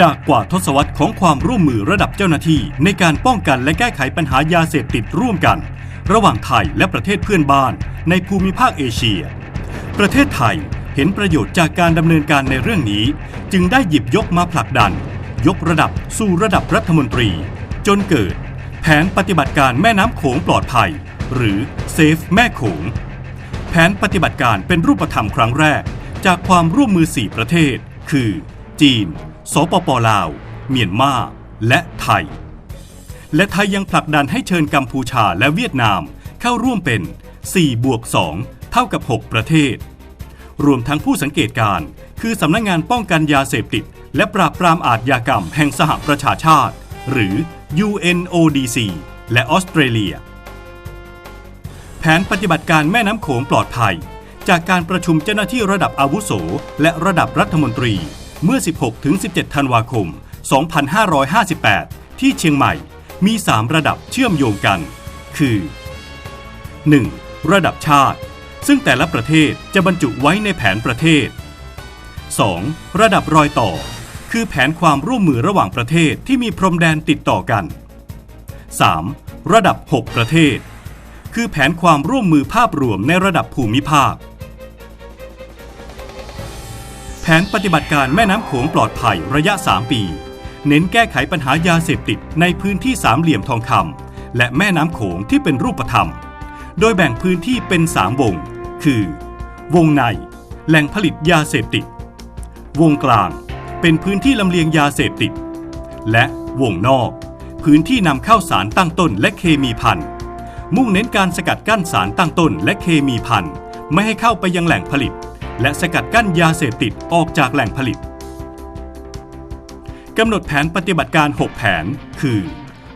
จากกว่าทศวรรษของความร่วมมือระดับเจ้าหน้าที่ในการป้องกันและแก้ไขปัญหายาเสพติดร่วมกัน ระหว่างไทยและประเทศเพื่อนบ้านในภูมิภาคเอเชีย ประเทศไทยเห็นประโยชน์จากการดำเนินการในเรื่องนี้ จึงได้หยิบยกมาผลักดัน ยกระดับสู่ระดับรัฐมนตรี จนเกิด แผนปฏิบัติการแม่น้ำโขงปลอดภัย หรือเซฟแม่โขง แผนปฏิบัติการเป็นรูปธรรมครั้งแรก จากความร่วมมือ 4 ประเทศ คือ จีน สปปลาว เมียนมา และไทย และไทยยังผลักดันให้เชิญกัมพูชาและเวียดนามเข้าร่วมเป็น 4 บวก 2 เท่ากับ 6 ประเทศ รวมทั้งผู้สังเกตการ คือสำนักงงานป้องกันยาเสพติด และปราบปรามอาทยากรรมแห่งสหประชาชาติ หรือ UNODC และออสเตรเลีย แผนปฏิบัติการแม่น้ำโขงปลอดภัย จากการประชุมเจ้าหน้าที่ระดับอาวุโส และระดับรัฐมนตรี เมื่อ 16-17 ธันวาคม 2558 ที่เชียงใหม่มี 3 ระดับเชื่อมโยงกัน คือ 1. ระดับชาติ ซึ่งแต่ละประเทศจะบรรจุไว้ในแผนประเทศ 2. ระดับรอยต่อ คือแผนความร่วมมือระหว่างประเทศที่มีพรมแดนติดต่อกัน 3. ระดับ 6 ประเทศ คือแผนความร่วมมือภาพรวมในระดับภูมิภาค แผนปฏิบัติการแม่น้ำโขงปลอดภัยระยะ 3 ปี เน้นแก้ไขปัญหายาเสพติดในพื้นที่สามเหลี่ยมทองคำและแม่น้ำโขงที่เป็นรูปธรรม โดยแบ่งพื้นที่เป็น 3 วง คือ วงใน แหล่งผลิตยาเสพติด วงกลาง เป็นพื้นที่ลำเลียงยาเสพติด และวงนอก พื้นที่นำเข้าสารตั้งต้นและเคมีพันธุ์ มุ่งเน้นการสกัดกั้นสารตั้งต้นและเคมีพันธุ์ ไม่ให้เข้าไปยังแหล่งผลิต และสกัดกั้นยาเสพติดออกจากแหล่งผลิตกำหนดแผนปฏิบัติการ 6 แผน คือ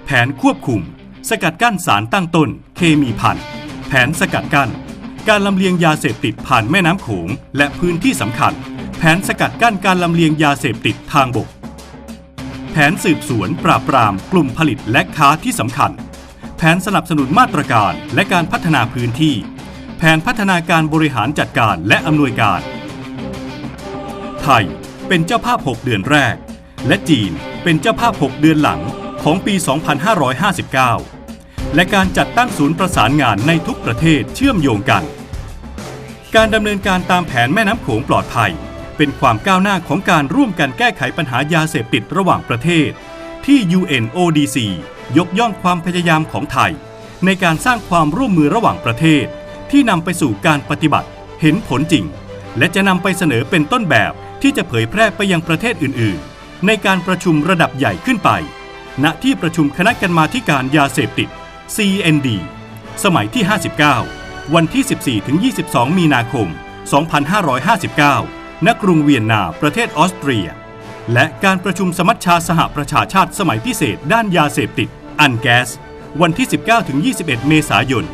แผนควบคุม สกัดกั้นสารตั้งต้น เคมีพันแผนสกัดกั้น การลำเลียงยาเสพติดผ่านแม่น้ำโขงและพื้นที่สำคัญ แผนสกัดกั้นการลำเลียงยาเสพติดทางบก แผนสืบสวนปราบปราม กลุ่มผลิตและค้าที่สำคัญ แผนสนับสนุนมาตรการและการพัฒนาพื้นที่ แผนพัฒนาการบริหารจัดการและอำนวยการ ไทยเป็นเจ้าภาพ 6 เดือนแรก และจีนเป็นเจ้าภาพ 6 เดือนหลังของปี 2559 และการจัดตั้งศูนย์ประสานงานในทุกประเทศเชื่อมโยงกัน การดำเนินการตามแผนแม่น้ำโขงปลอดภัย เป็นความก้าวหน้าของการร่วมกันแก้ไขปัญหายาเสพติดระหว่างประเทศ ที่ UNODC ยกย่องความพยายามของไทย ในการสร้างความร่วมมือระหว่างประเทศ ที่นำไปสู่การปฏิบัติเห็นผลจริง และจะนำไปเสนอเป็นต้นแบบที่จะเผยแพร่ไปยังประเทศอื่น ๆ ในการประชุมระดับใหญ่ขึ้นไป ณที่ประชุมคณะกรรมาการยาเสพติด CND สมัยที่ 59 วันที่ 14-22 มีนาคม 2559 ณ กรุงเวียนนา ประเทศออสเตรีย และการประชุมสมัชชาสหประชาชาติสมัยพิเศษด้านยาเสพติด อันแกส วันที่ 19-21 เมษายน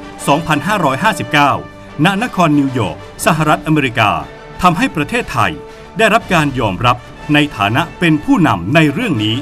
2559 ณ นครนิวยอร์ก สหรัฐอเมริกา ทำให้ประเทศไทยได้รับการยอมรับในฐานะเป็นผู้นำในเรื่องนี้